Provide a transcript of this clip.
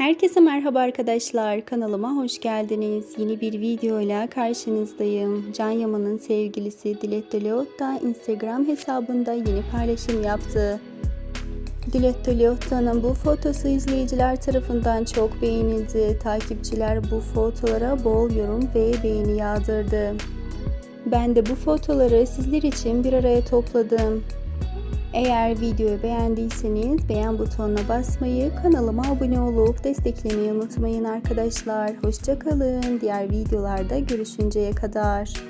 Herkese merhaba arkadaşlar. Kanalıma hoş geldiniz. Yeni bir videoyla karşınızdayım. Can Yaman'ın sevgilisi Dilette Leotta Instagram hesabında yeni paylaşım yaptı. Dilette Leotta'nın bu fotosu izleyiciler tarafından çok beğenildi. Takipçiler bu fotolara bol yorum ve beğeni yağdırdı. Ben de bu fotoları sizler için bir araya topladım. Eğer videoyu beğendiyseniz beğen butonuna basmayı, kanalıma abone olup desteklemeyi unutmayın arkadaşlar. Hoşçakalın. Diğer videolarda görüşünceye kadar.